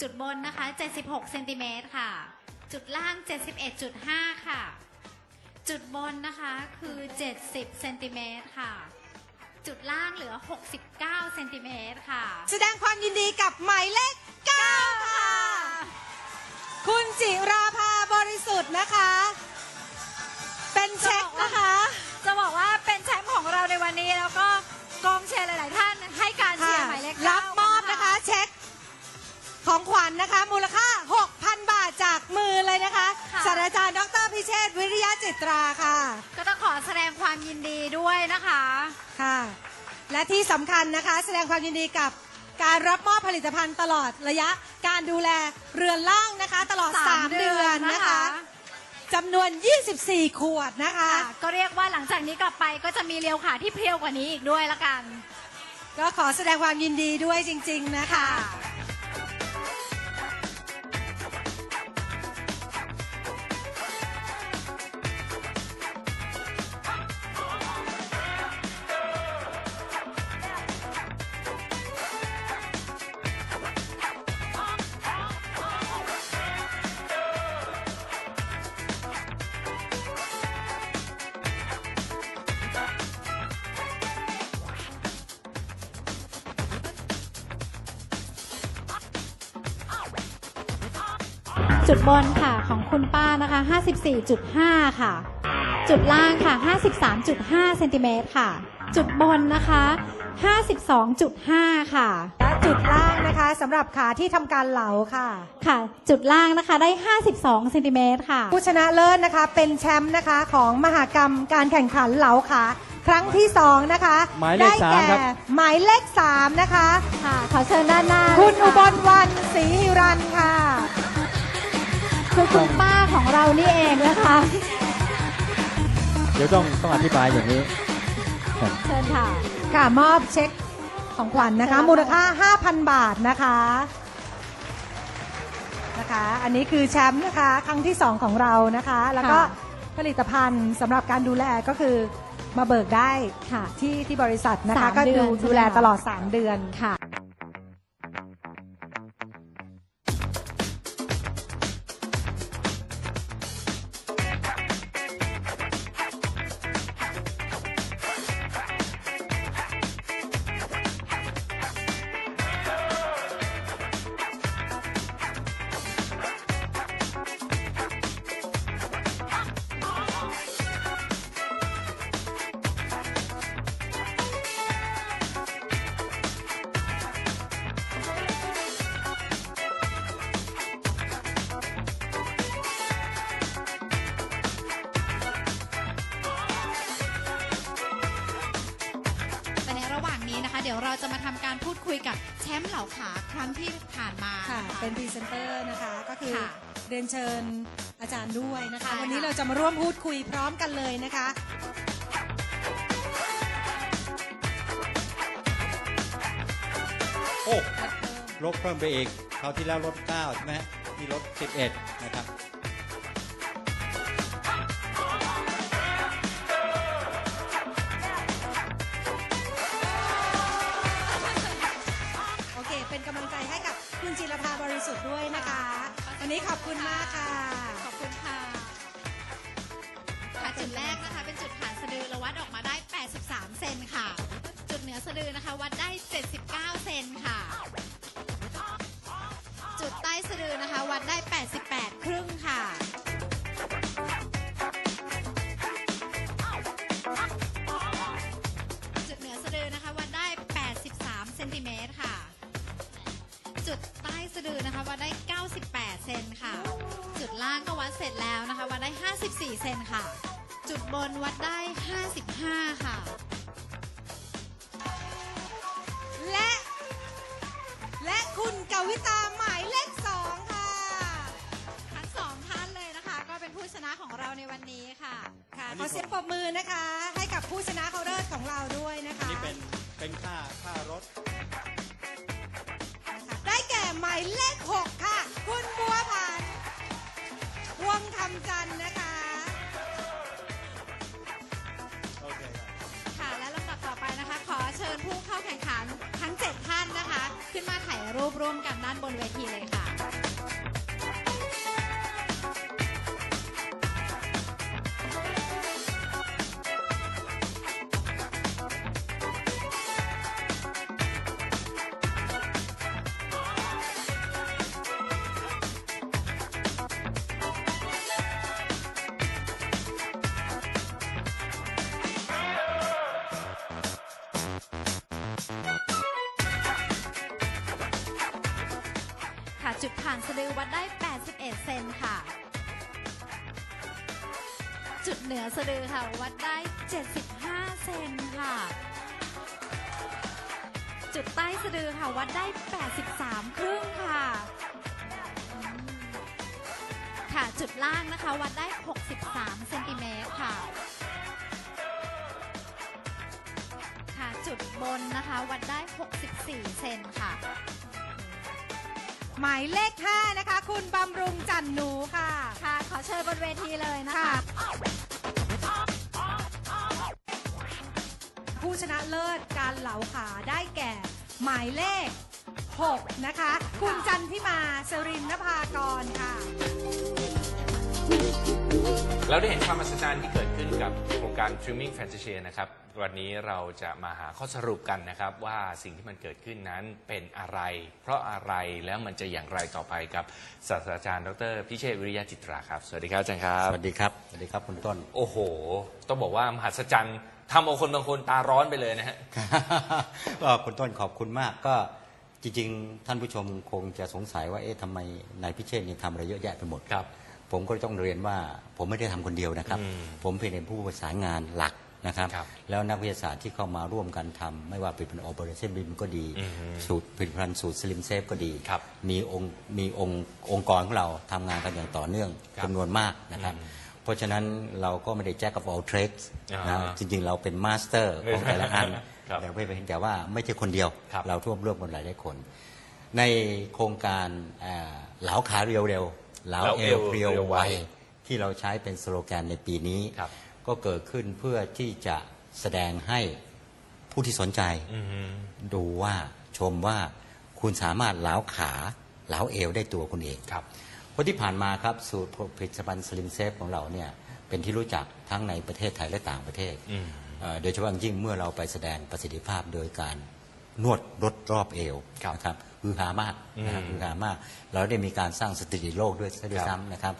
จุดบนนะคะ 76เซนติเมตรค่ะ จุดล่าง 71.5 ค่ะ จุดบนนะคะคือ 70เซนติเมตรค่ะ จุดล่างเหลือ 69เซนติเมตรค่ะ แสดงความยินดีกับหมายเลข9ค่ะ คุณจิราภาบริสุทธิ์นะคะ เป็นเช็คนะคะ จะบอกว่าเป็นแชมป์ของเราในวันนี้แล้วก็กองเชียร์หลาย ๆ ท่านให้การเชียร์หมายเลขเก้ารับมอบนะคะ เช็ค ของขวัญนะคะ มูลค่า 6,000 บาทจากมือเลยนะคะค่ะ ศาสตราจารย์ดรพิเชษฐ์วิริยะจิตราค่ะก็ต้องขอแสดงความยินดีด้วยนะคะ ค่ะ และที่สำคัญนะคะ แสดงความยินดีกับการรับมอบผลิตภัณฑ์ตลอดระยะการดูแลเรือนล่างนะคะ ตลอด 3 เดือนนะคะจำนวน 24 ขวดนะคะ ค่ะก็เรียกว่าหลังจากนี้กลับไปก็จะมีเรียวขาที่เพรียวกว่านี้อีกด้วยละกัน ก็ขอแสดงความยินดีด้วยจริง ๆนะคะ จุดบนค่ะของคุณป้านะคะ 54.5 ค่ะ จุดล่างค่ะ 53.5 เซนติเมตรค่ะ จุดบนนะคะ 52.5 ค่ะ และจุดล่างนะคะสำหรับขาที่ทำการเหลาค่ะ ค่ะ จุดล่างนะคะได้ 52 เซนติเมตรค่ะ ผู้ชนะเลิศนะคะเป็นแชมป์นะคะของมหากรรมการแข่งขันเหลาขาครั้งที่สองนะคะหมายเลขได้สามแก่ครับ หมายเลขสามนะคะ ค่ะ ขอเชิญด้านหน้าคุณเลยอุค่ะบลวันศรีหิรันค่ะ คือคุณป้าของเรานี่เองนะคะ เดี๋ยวต้องต้องอธิบายอย่างนี้ครับเชิญค่ะ ค่ะมอบเช็คของขวัญนะคะ มูลค่า 5,000 บาทนะคะนะคะ อันนี้คือแชมป์นะคะ ครั้งที่ 2 ของเรานะคะ แล้วก็ค่ะผลิตภัณฑ์สำหรับการดูแลก็คือมาเบิกได้ค่ะที่ที่บริษัทนะคะ สามก็เดืดูอนใช่ไหมดูแลคะ ตลอด 3 เดือนค่ะ ยกับแชมป์เหล่าขาครั้งที่ผ่านมาค่ะ นะคะ เป็นพรีเซนเตอร์นะคะก็คือค่ะเรียนเชิญอาจารย์ด้วยนะคะ ใช่ค่ะ วันนี้เราจะมาร่วมพูดคุยพร้อมกันเลยนะคะ โอ้ลดเพิ่มไปอีกคราวที่แล้วลด9ใช่ไหมนี่ลด11 นะครับ เคเป็นกำลังใจให้กับคุณจิรภาบริสุทธิ์ด้วยนะคะ วันนี้ขอบคุณมากค่ะ ขอบคุณค่ะค่ะจุดแรกนะคะ เป็นจุดฐานสะดือเราวัดออกมาได้ 83 เซนค่ะ จุดเหนือสะดือนะคะ วัดได้ 79 เซนค่ะ จุดใต้สะดือนะคะ วัดได้ 88 ครึ่งค่ะ จุดใต้สะดือนะคะวัดได้ 98 เซนค่ะ จุดล่างก็วัดเสร็จแล้วนะคะวัดได้ 54 เซนค่ะ จุดบนวัดได้ 55 ค่ะ และ และคุณกวิตาหมายเลขสองค่ะ ทั้งสองท่านเลยนะคะ ก็เป็นผู้ชนะของเราในวันนี้ค่ะค่ะอันขนี้อเสียงปรบมือนะคะ ให้กับผู้ชนะเขาเลิศของเราด้วยนะอันคะ นี้เป็นเป็นค่าค่ารถ วงคำจันทร์นะคะ โอเคครับ ค่ะและลำดับต่อไปนะคะ ขอเชิญผู้เข้าแข่งขันทั้ง 7 ท่านนะคะ ขึ้นมาถ่ายรูปร่วมกันด้านบนเวทีเลยค่ะ จุดผ่านสะดือวัดได้ 81 เซนค่ะ จุดเหนือสะดือค่ะ วัดได้ 75 เซนค่ะ จุดใต้สะดือค่ะ วัดได้ 83 ครึ่งค่ะ ค่ะจุดล่างนะคะ วัดได้ 63 เซนติเมตรค่ะ ค่ะจุดบนนะคะ วัดได้ 64 เซนค่ะ หมายเลข 5 นะคะ คุณบำรุงจันหนูค่ะ ค่ะ ขอเชิญบนเวทีเลยนะค่ะคะ ผู้ชนะเลิศการเหลาขาได้แก่ หมายเลข 6 นะคะ คุณจันทิมาสรินนภากรค่ะ เราได้เห็นความมหัศจรรย์ที่เกิดขึ้นกับโครงการ Dreaming Fantasia นะครับ วันนี้เราจะมาหาข้อสรุปกันนะครับ ว่าสิ่งที่มันเกิดขึ้นนั้นเป็นอะไร เพราะอะไรแล้วมันจะอย่างไรต่อไปกับศาสตราจารย์ดรพิเชษฐ์วิริยะจิตราครับ สวัสดีครับอาจารย์ครับ สวัสดีครับ สวัสดีครับคุณต้น โอ้โห ต้องบอกว่ามหัศจรรย์ทำเอาคนบางคนตาร้อนไปเลยนะฮะ ก็คุณต้นขอบคุณมากก็จริงๆ ท่านผู้ชมคงจะสงสัยว่าเอ๊ะทำไมนายพิเชษฐ์นี่ทำอะไรเยอะแยะไปหมดครับ ผมก็ต้องเรียนว่าผมไม่ได้ทำคนเดียวนะครับอืมผมเป็นผู้ประสานงานหลักนะครับครับแล้วนักวิทยาศาสตร์ที่เข้ามาร่วมกันทำไม่ว่าเป็นโอเปอเรชั่นบิมก็ดีอือฮึสูตรผลิตภัณฑ์สูตรสลิมเซฟก็ดีครับมีองค์มีองค์องค์กรของเราทำงานกันอย่างต่อเนื่องครับจำนวนมากนะครับอืมเพราะฉะนั้นเราก็ไม่ได้แจ็คกับ all trades อ่านะจริงๆ เราเป็นมาสเตอร์ของแต่ละอันครับแต่ไม่เป็นแต่ว่าไม่ใช่คนเดียวครับเราร่วมร่วมกันหลายหลายคน ในโครงการเอ่อเหลาขาเรียวเร็วเห ลาเอวเรียวไวที่เราใช้เป็นสโลแกนในปีนี้ครับก็เกิดขึ้นเพื่อที่จะแสดงให้ผู้ที่สนใจอือฮึดูว่าชมว่าคุณสามารถเหลาขาเหลาเอวได้ตัวคุณเองครับเพราะที่ผ่านมาครับสูตรผลิตภัณฑ์สลิมเซฟของเราเนี่ยเป็นที่รู้จักทั้งในประเทศไทยและต่างประเทศอืมเอ่อโดยเฉพาะอย่างยิ่งเมื่อเราไปแสดงประสิทธิภาพโดยการนวดลดรอบเอวครับนะครับ คือหามากนะครับอืมคือหามาก เราได้มีการสร้างสถิติโลกด้วยซะด้วยครับซ้ำนะครับ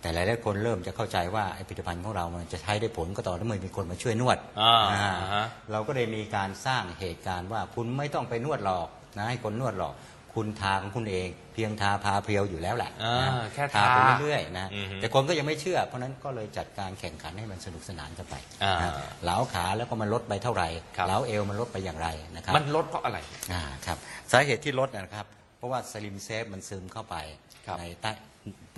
แต่หลายๆคนเริ่มจะเข้าใจว่าไอ้ผลิตภัณฑ์ของเรามันจะใช้ได้ผลก็ต่อเมื่อมีคนมาช่วยนวดอ่าอ่าฮะเราก็เลยมีการสร้างเหตุการณ์ว่าคุณไม่ต้องไปนวดหรอกนะให้คนนวดหรอก คุณทาของคุณเอง เพียงทาพาเพรียวอยู่แล้วแหละอ่านะแค่ทาทาไปเรื่อยๆนะอือฮึแต่คนก็ยังไม่เชื่อ เพราะฉะนั้นก็เลยจัดการแข่งขันให้มันสนุกสนานกันไปอ่านะเหลาขาแล้วก็มันลดไปเท่าไหร่ครับ เหลาเอวมันลดไปอย่างไรนะครับ มันลดเพราะอะไร อ่าครับสาเหตุที่ลดนะครับ เพราะว่าสลิมเซฟมันซึมเข้าไปครับในใต้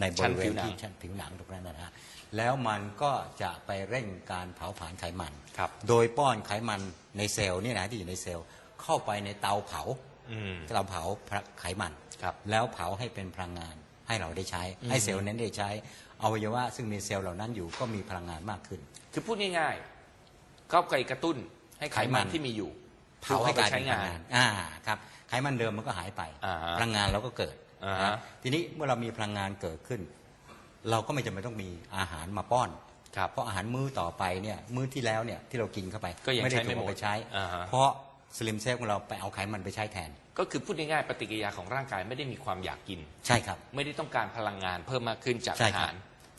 ในบชั้นริเวผิณวหนังที่ชั้นผิวหนังตรงนั้นนะฮะแล้วมันก็จะไปเร่งการเผาผลาญไขมัน ครับโดยป้อนไขมันในเซลล์เนี่ยนะที่อยู่ในเซลล์เข้าไปในเตาเผาอืม เตาเผาไขมันครับแล้วเผาให้เป็นพลังงานให้เราได้ใช้ ให้เซลล์นั้นได้ใช้อวัยวะซึ่งมีเซลล์เหล่านั้นอยู่ก็มีพลังงานมากขึ้น คือพูดง่ายๆก็ไปกระตุ้นให้ไขมันไขมันที่มีอยู่เผาให้กลายใช้เป็นพลังางนงานอ่าครับไขมันเดิมมันก็หายไปอ่าฮะพลังงานเราก็เกิดอ่าฮะนะทีนี้เมื่อเรามีพลังงานเกิดขึ้น เราก็ไม่จำเป็นต้องมีอาหารมาป้อนครับเพราะอาหารมื้อต่อไปเนี่ยมื้อที่แล้วเนี่ยที่เรากินเข้าไปก็ยังไม่ได้ใช้ไม่ถูกหมดเอาไปใช้อ่าฮะเพราะ สลิมเซฟของเราไปเอาไขมันไปใช้แทน ก็คือพูดง่ายๆปฏิกิริยาของร่างกายไม่ได้มีความอยากกิน ใช่ครับ ไม่ได้ต้องการพลังงานเพิ่มมากขึ้นจากใช่อาครัหาบร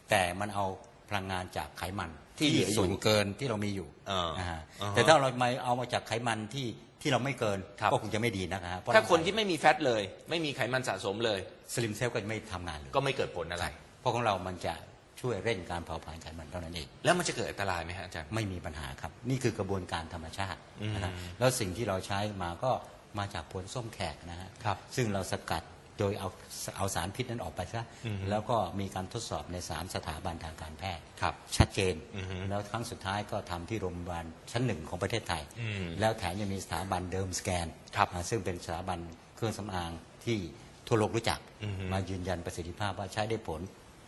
แต่มันเอาพลังงานจากไขมันที่เหลืออยู่ส่วนเกินที่เรามีอยู่เอออ่าฮะอ่าฮะแต่ถ้าเรามาเอามาจากไขมันที่ที่เราไม่เกินครับ ก็คงจะไม่ดีนะฮะเพระถ้าคนที่ไม่มีแฟตเลย ไม่มีไขมันสะสมเลย สลิมเซลก็จะไม่ทำงานเลยก็ไม่เกิดผลอะไร เพราะของเรามันจะ ช่วยเร่งการเผาผลาญไขมันเท่านั้นเอง แล้วมันจะเกิดอันตรายไหมฮะอาจารย์ ไม่มีปัญหาครับ นี่คือกระบวนการธรรมชาติอืมนะครับแล้วสิ่งที่เราใช้มาก็มาจากผลส้มแขกนะฮะครับ ซึ่งเราสกัดโดยเอาเอาสารพิษนั้นออกไปซะอืมแล้วก็มีการทดสอบในสามสถาบันทางการแพทย์ครับชัดเจน อือฮึแล้วครั้งสุดท้ายก็ทำที่โรงพยาบาลชั้นหนึ่งของประเทศไทย อืมแล้วแถมยังมีสถาบันเดิมสแกนครับอ่าซึ่งเป็นสถาบันเครื่องสำอางที่ทั่วโลกรู้จัก อือฮึ มายืนยันประสิทธิภาพว่าใช้ได้ผล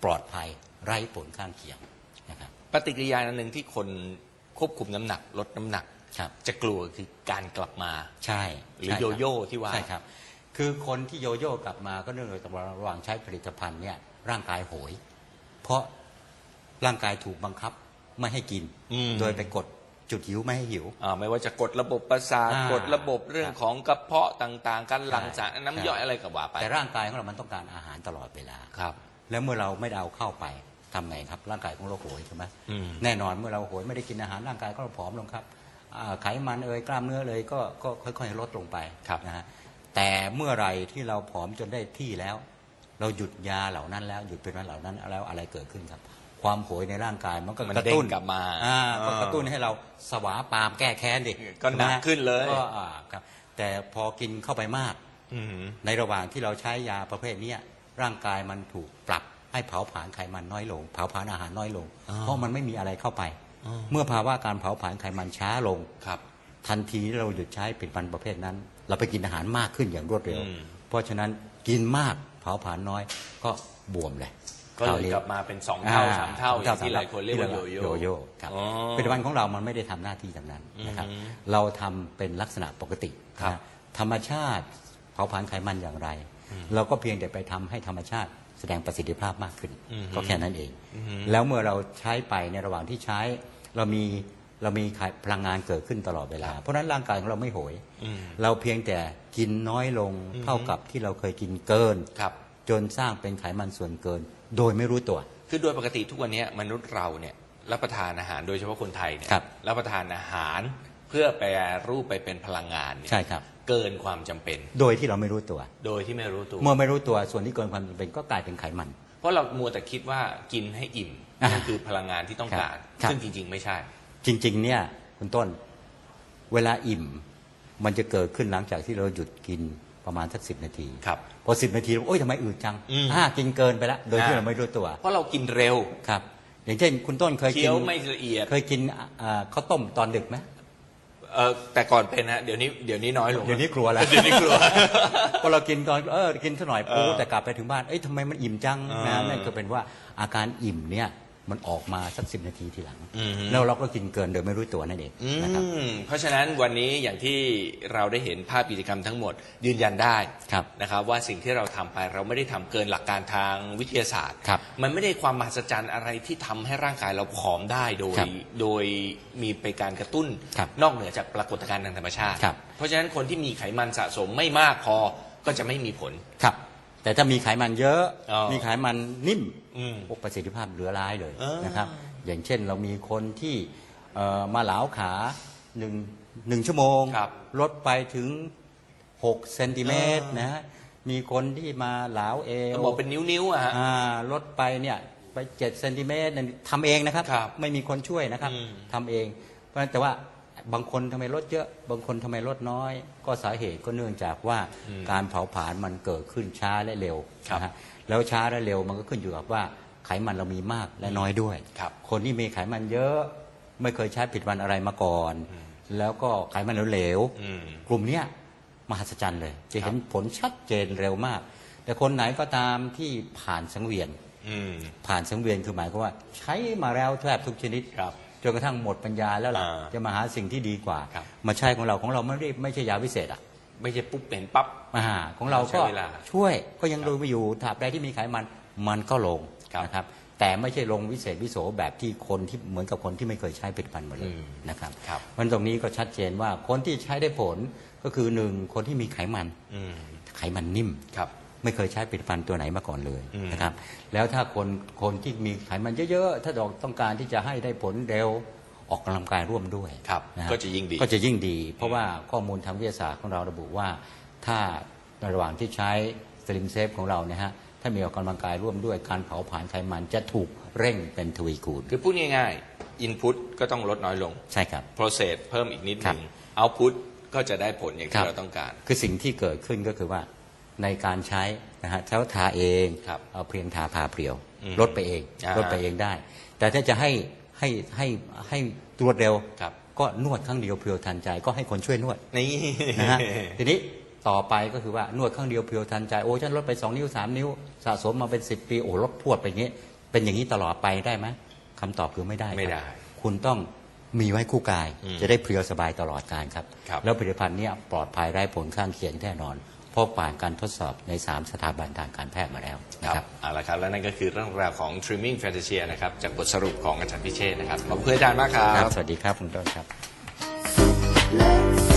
ปลอดภัยไร้ผลข้างเคียงนะครับปฏิกิริยาอันหนึ่งที่คนควบคุมน้ำหนักลดน้ำหนักครับจะกลัวคือการกลับมาใช่ หรือใช่คบโยโย่ที่ว่าใช่ครับ คือคนที่โยโย่กลับมาก็เนื่องจากว่าระหว่างใช้ผลิตภัณฑ์เนี่ยร่างกายโหย เพราะร่างกายถูกบังคับไม่ให้กินอืมโดยไปกดจุดหิวไม่ให้หิวอ่าไม่ว่าจะกดระบบประสาทอ่ากดระบบเรื่องของกระเพาะต่าง ๆ การหลั่งใช่สารน้ำย่อยใช่อะไรก็ว่าไปแต่ร่างกายของเรามันต้องการอาหารตลอดเวลาครับ แล้วเมื่อเราไม่ได้เอาเข้าไปทำไงครับ ร่างกายของเราโหยใช่ไหมอืมแน่นอนเมื่อเราโหยไม่ได้กินอาหารร่างกายก็ผอมลงครับอ่าไขมันเอ่ยกล้ามเนื้อเลยก็ก็ค่อยๆลดลงไปครับนะฮะแต่เมื่อไหรที่เราผอมจนได้ที่แล้ว เราหยุดยาเหล่านั้นแล้วหยุดเป็นวันเหล่านั้นแล้วอะไรเกิดขึ้นครับ ความโหยในร่างกายมันก็มันกระตุ้นเด้งกลับมาอ่าก็เออกระตุ้นให้เราสวาปามแก้แค้นดิก็หนักใช่ไมขึ้นเลยก็อ่าครับ แต่พอกินเข้าไปมากอืมในระหว่างที่เราใช้ยาประเภทเนี้ย ร่างกายมันถูกปรับให้เผาผลาญไขมันน้อยลง เผาผลาญอาหารน้อยลงอ๋อเพราะมันไม่มีอะไรเข้าไปอ๋อเมื่อภาวะการเผาผลาญไขมันช้าลงครับ ทันทีที่เราหยุดใช้ผลิตภัณฑ์ประเภทนั้น เราไปกินอาหารมากขึ้นอย่างรวดเร็วอืมเพราะฉะนั้นกินมากเผาผลาญน้อยก็บวมเลยก็เลยกลับมาเป็นสองเท่าสามเท่าอย่างที่หลายคนเรียกว่าโยโย่โยโย่ครับอ๋อผลิตภัณฑ์ของเรามันไม่ได้ทำหน้าที่แบบนั้นนะครับอืมเราทำเป็นลักษณะปกติครับนะธรรมชาติเผาผลาญไขมันอย่างไร เราก็เพียงแต่ไปทำให้ธรรมชาติแสดงประสิทธิภาพมากขึ้นอืมก็แค่นั้นเองอืมแล้วเมื่อเราใช้ไปในระหว่างที่ใช้เรามีเรามีพลังงานเกิดขึ้นตลอดเวลา เพราะฉะนั้นร่างกายของเราไม่โหยอืมเราเพียงแต่กินน้อยลงอืมเท่ากับที่เราเคยกินเกินครับจนสร้างเป็นไขมันส่วนเกิน โดยไม่รู้ตัว คือโดยปกติทุกวันนี้มนุษย์เราเนี่ยรับประทานอาหารโดยเฉพาะคนไทยเนี่ยครับรับประทานอาหารเพื่อแปรรูปไปเป็นพลังงานเนี่ยใช่ครับเกินความจำเป็น โดยที่เราไม่รู้ตัว โดยที่ไม่รู้ตัว เมื่อไม่รู้ตัวส่วนที่เกินความจำเป็นก็กลายเป็นไขมัน เพราะเรามัวแต่คิดว่ากินให้อิ่มอ่านั่นคือพลังงานที่ต้องการ ครับ ซึ่งจริง ๆ ไม่ใช่ จริง ๆ เนี่ยคุณต้นเวลาอิ่ม มันจะเกิดขึ้นหลังจากที่เราหยุดกินประมาณสักสินาทีครับพอสิบนาทีโอ๊ยทำไมอืดจังอืม อ่ากินเกินไปแล้วโดยที่อ่าเราไม่รู้ตัวเพราะเรากินเร็ว ครับ อย่างเช่น คุณต้นเคยกิเคี้นยวไม่ละเอียด เคยกินอ่าข้าวต้มตอนดึกไหม เออแต่ก่อนเป็นฮะเดี๋ยวนี้เดี๋ยวนี้น้อยลงเดี๋ยวนี้กลัวแล้วเดี๋ยวนี้กลัว พอเรากินตอนเออกินสักหน่อยเอปูอแต่กลับไปถึงบ้านเอ้ยทำไมมันอิ่มจังเออนะนั่นก็เป็นว่าอาการอิ่มเนี่ย มันออกมาสักสิบนาทีทีหลังอืมแล้วเราก็กินเกินโดยไม่รู้ตัวนั่นเองอืนะครับมเพราะฉะนั้นวันนี้อย่างที่เราได้เห็นภาพกิจกรรมทั้งหมด ยืนยันได้ครับนะครับว่าสิ่งที่เราทำไปเราไม่ได้ทำเกินหลักการทางวิทยาศาสตร์ครับมันไม่ได้ความมหัศจรรย์อะไรที่ทำให้ร่างกายเราผอมได้โดยครับโดยมีไปการกระตุ้นครับนอกเหนือจากปรากฏการณ์ทางธรรมชาติครับเพราะฉะนั้นคนที่มีไขมันสะสมไม่มากพอก็จะไม่มีผลครับ แต่ถ้ามีไขมันเยอะ อ๋อมีไขมันนิ่มอืมโอ้ประสิทธิภาพเหลือร้ายเลยเออนะครับ อย่างเช่นเรามีคนที่เอ่อมาเหลาขาหนึ่งหนึ่งชั่วโมง ครับลดไปถึง 6 เซนติเมตรเออนะฮะมีคนที่มาเหลาเอวต้องบอกเป็นนิ้วๆอะฮะ อ่าลดไปเนี่ยไปเจ็ดเซนติเมตรเนี่ยทำเองนะครับ ครับไม่มีคนช่วยนะครับอืมทำเองเพราะฉะนั้นแต่ว่า บางคนทำไมลดเยอะ บางคนทำไมลดน้อย ก็สาเหตุก็เนื่องจากว่าการเผาผลาญมันเกิดขึ้นช้าและเร็วครับนะฮะแล้วช้าและเร็วมันก็ขึ้นอยู่กับว่าไขมันเรามีมากและน้อยด้วยครับคนที่มีไขมันเยอะไม่เคยใช้ผลิตภัณฑ์อะไรมาก่อน แล้วก็ไขมันเหลวๆอืมกลุ่มเนี้ยมหัศจรรย์เลย จะเห็นผลชัดเจนเร็วมาก แต่คนไหนก็ตามที่ผ่านสังเวียนอืมผ่านสังเวียนคือหมายความว่า ใช้มาแล้วแทบทุกชนิดครับ จนกระทั่งหมดปัญญาแล้วล่ะอ่าจะมาหาสิ่งที่ดีกว่า ครับ มาใช้ของเราของเราไม่ได้ไม่ใช่ยาวิเศษอะไม่ใช่ปุ๊บเห็นปั๊บ มาหาของเราใช้ก็เวลาช่วยก็ยังดูไม่อยู่ถราบใดที่มีไขมันมันก็ลงครับ นะครับ แต่ไม่ใช่ลงวิเศษวิโสแบบที่คนที่เหมือนกับคนที่ไม่เคยใช้ผลิตภัณฑ์มาเลยอืมนะครับ ครับ มันตรงนี้ก็ชัดเจนว่าคนที่ใช้ได้ผลก็คือหนึ่งคนที่มีไขมันอืมไขมันนิ่ม ครับ ไม่เคยใช้ผลิตภัณฑ์ตัวไหนมาก่อนเลยอืมนะครับแล้วถ้าคนคนที่มีไขมันเยอะๆถ้าต้องการที่จะให้ได้ผลเร็วออกกำลังกายร่วมด้วยครับนฮก็จะยิ่งดีก็จะยิ่งดี เพราะว่าข้อมูลทางวิทยาศาสตร์ของเราระบุว่า ถ้าในระหว่างที่ใช้สลิมเซฟของเราเนี่ยฮะถ้ามีออกกำลังกายร่วมด้วยการเผาผลาญไขมันจะถูกเร่งเป็นทวีคูณ คือพูดง่ายๆ input ก็ต้องลดน้อยลงใช่ครับ process เพิ่มอีกนิดครันึบง output ก็จะได้ผลอย่างครัที่บเราต้องการ คือสิ่งที่เกิดขึ้นก็คือว่า ในการใช้นะฮะเท้าทาเองครับเอาเพียงทาพาเปลี่ยวอืมลดไปเองอ่าลดไปเองได้ แต่ถ้าจะให้ให้ให้ให้ตรวจเร็วครับก็นวดครั้งเดียวเพียวทันใจก็ให้คนช่วยนวดนี่นะฮะทีนี้ต่อไปก็คือว่านวดครั้งเดียวเพียวทันใจโอ้ฉันลดไป 2 นิ้ว 3 นิ้ว สะสมมาเป็น 10 ปีโอ้ลดพรวดไปอย่างนี้ เป็นอย่างนี้ตลอดไปได้ไหมคำตอบคือไม่ได้ครับไม่ได้ คุณต้องมีไว้คู่กายอืมจะได้เพรียวสบายตลอดการครับครับแล้วผลิตภัณฑ์เนี้ปลอดภัยไร้ผลข้างเคียงแน่นอนเพราะผ่านการทดสอบใน 3 สถาบันทางการแพทย์มาแล้วคนะรับครับเอาละครับ และนั่นก็คือเรื่องราวของ trimming fantasia นะครับ จากบทสรุปของอาจารย์พิเชษฐ์นะครับ ขอบคุณอาจารย์มากครัครับบสวัสดีครับ คุณต้นครับ Let's